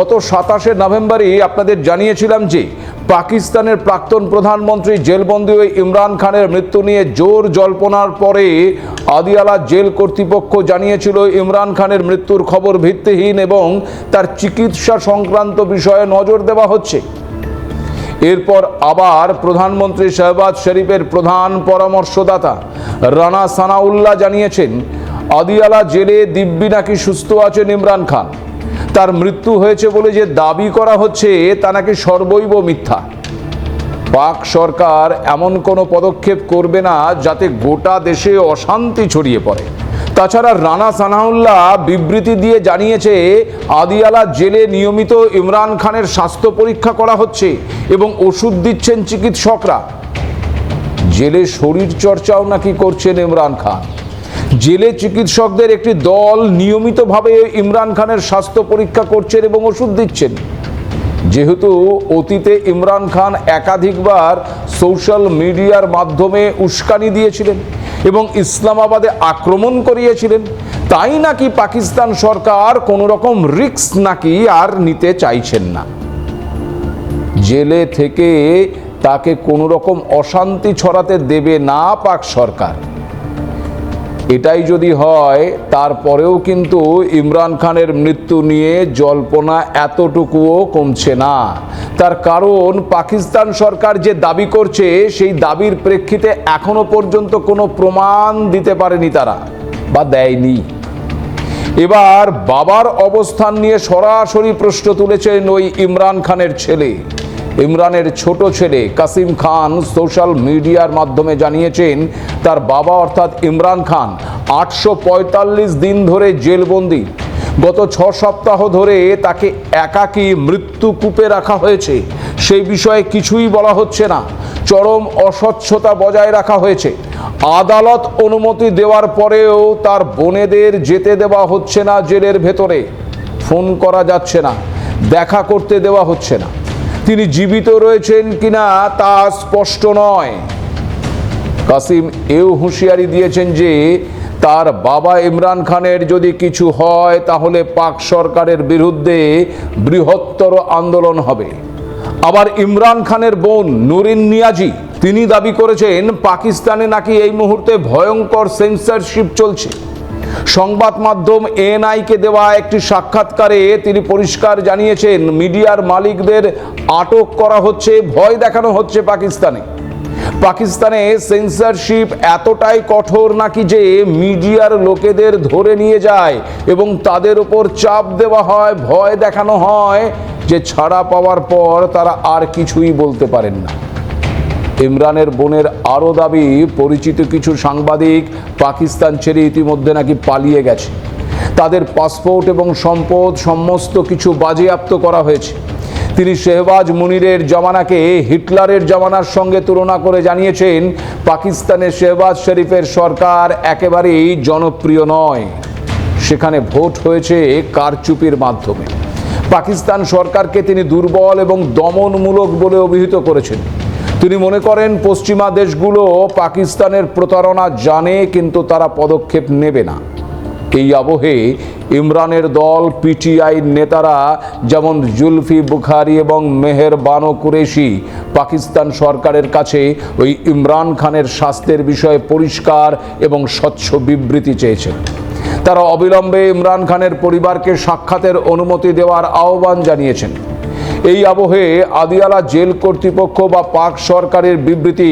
গত সাতাশে নভেম্বরই আপনাদের জানিয়েছিলাম যে পাকিস্তানের প্রাক্তন প্রধানমন্ত্রী জেলবন্দি ওই ইমরান খানের মৃত্যু নিয়ে জোর জল্পনার পরে আদিয়ালা জেল কর্তৃপক্ষ জানিয়েছিল ইমরান খানের মৃত্যুর খবর ভিত্তিহীন এবং তার চিকিৎসা সংক্রান্ত বিষয়ে নজর দেওয়া হচ্ছে। এরপর আবার প্রধানমন্ত্রী শাহবাজ শরীফের প্রধান পরামর্শদাতা রানা সানাউল্লাহ জানিয়েছেন, আদিয়ালা জেলে দিব্যি নাকি সুস্থ আছেন ইমরান খান। তার মৃত্যু হয়েছে বলে যে দাবি করা হচ্ছে, তা নাকি সর্বৈব মিথ্যা? পাক সরকার এমন কোনো পদক্ষেপ করবে না যাতে গোটা দেশে অশান্তি ছড়িয়ে পড়ে। তাছাড়া রানা সানাউল্লাহ বিবৃতি দিয়ে জানিয়েছে, আদিয়ালা জেলে নিয়মিত ইমরান খানের স্বাস্থ্য পরীক্ষা করা হচ্ছে এবং ওষুধ দিচ্ছেন চিকিৎসকরা। জেলে শরীর চর্চাও নাকি করছেন ইমরান খান। জেলে চিকিৎসকদের একটি দল নিয়মিতভাবে ইমরান খানের স্বাস্থ্য পরীক্ষা করছেন এবং ওষুধ দিচ্ছেন। যেহেতু অতীতে ইমরান খান একাধিকবার সোশ্যাল মিডিয়ার মাধ্যমে উস্কানি দিয়েছিলেন এবং ইসলামাবাদে আক্রমণ করিয়েছিলেন, তাই নাকি পাকিস্তান সরকার কোনো রকম রিস্ক নাকি আর নিতে চাইছেন না? জেলে থেকে তাকে কোনো রকম অশান্তি ছড়াতে দেবে না পাক সরকার। এটাই যদি হয়, তারপরেও কিন্তু ইমরান খানের মৃত্যু নিয়ে জল্পনা এতটুকুও কমছে না। তার কারণ, পাকিস্তান সরকার যে দাবি করছে, সেই দাবির প্রেক্ষিতে এখনও পর্যন্ত কোনো প্রমাণ দিতে পারেনি তারা, বা দেয়নি। এবার বাবার অবস্থান নিয়ে সরাসরি প্রশ্ন তুলেছেন ওই ইমরান খানের ছেলে। ইমরানের ছোট ছেলে কাসিম খান সোশ্যাল মিডিয়ার মাধ্যমে জানিয়েছেন, তার বাবা অর্থাৎ ইমরান খান আটশো পঁয়তাল্লিশ দিন ধরে জেলবন্দি। গত ছ সপ্তাহ ধরে তাকে একাকী মৃত্যুকূপে রাখা হয়েছে। সেই বিষয়ে কিছুই বলা হচ্ছে না। চরম অস্বচ্ছতা বজায় রাখা হয়েছে। আদালত অনুমতি দেওয়ার পরেও তার বোনেদের যেতে দেওয়া হচ্ছে না জেলের ভেতরে। ফোন করা যাচ্ছে না। দেখা করতে দেওয়া হচ্ছে না। তিনি জীবিত রয়েছেন কিনা তা স্পষ্ট নয়। কাসিম এও হুঁশিয়ারি দিয়েছেন যে, তার বাবা ইমরান খানের যদি কিছু হয়, তাহলে পাক সরকারের বিরুদ্ধে বৃহত্তর আন্দোলন হবে। আবার ইমরান খানের বোন নুরিন নিয়াজি, তিনি দাবি করেছেন, পাকিস্তানে নাকি এই মুহূর্তে ভয়ঙ্কর সেন্সরশিপ চলছে। সংবাদ মাধ্যম এনআইকে দেওয়া একটি সাক্ষাৎকারে তিনি পরিষ্কার জানিয়েছেন, মিডিয়ার মালিকদের আটক করা হচ্ছে, ভয় দেখানো হচ্ছে পাকিস্তানে। পাকিস্তানে সেন্সরশিপ এতটাই কঠোর নাকি যে মিডিয়ার লোকেদের ধরে নিয়ে যায় এবং তাদের উপর চাপ দেওয়া হয়, ভয় দেখানো হয়, যে ছাড়া পাওয়ার পর তারা আর কিছুই বলতে পারেন না। ইমরানের বোনের আরও দাবি, পরিচিত কিছু সাংবাদিক পাকিস্তান ছেড়ে ইতিমধ্যে নাকি পালিয়ে গেছে। তাদের পাসপোর্ট এবং সম্পদ সমস্ত কিছু বাজেয়াপ্ত করা হয়েছে। তিনি শেহবাজ মুনিরের জামানাকে হিটলারের জামানার সঙ্গে তুলনা করে জানিয়েছেন, পাকিস্তানের শেহবাজ শরীফের সরকার একেবারেই জনপ্রিয় নয়। সেখানে ভোট হয়েছে কারচুপির মাধ্যমে। পাকিস্তান সরকারকে তিনি দুর্বল এবং দমনমূলক বলে অভিহিত করেছেন। তিনি মনে করেন পশ্চিমা দেশগুলো পাকিস্তানের প্রতারণা জানে, কিন্তু তারা পদক্ষেপ নেবে না। এই আবহে ইমরানের দল, পিটিআই নেতারা যেমন জুলফি বুখারি এবং মেহের বানো কুরেশি, পাকিস্তান সরকারের কাছে ওই ইমরান খানের স্বাস্থ্যের বিষয়ে পরিষ্কার এবং স্বচ্ছ বিবৃতি চেয়েছেন। তারা অবিলম্বে ইমরান খানের পরিবারকে সাক্ষাতের অনুমতি দেওয়ার আহ্বান জানিয়েছেন। এই আবহে আদিয়ালা জেল কর্তৃপক্ষ বা পাক সরকারের বিবৃতি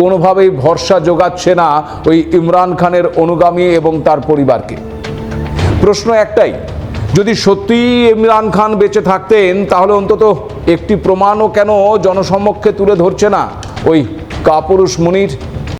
কোনোভাবেই ভরসা যোগাচ্ছে না ওই ইমরান খানের অনুগামী এবং তার পরিবারকে। প্রশ্ন একটাই, যদি সত্যিই ইমরান খান বেঁচে থাকতেন, তাহলে অন্তত একটি প্রমাণও কেন জনসমক্ষে তুলে ধরছে না ওই কাপুরুষ মুনির?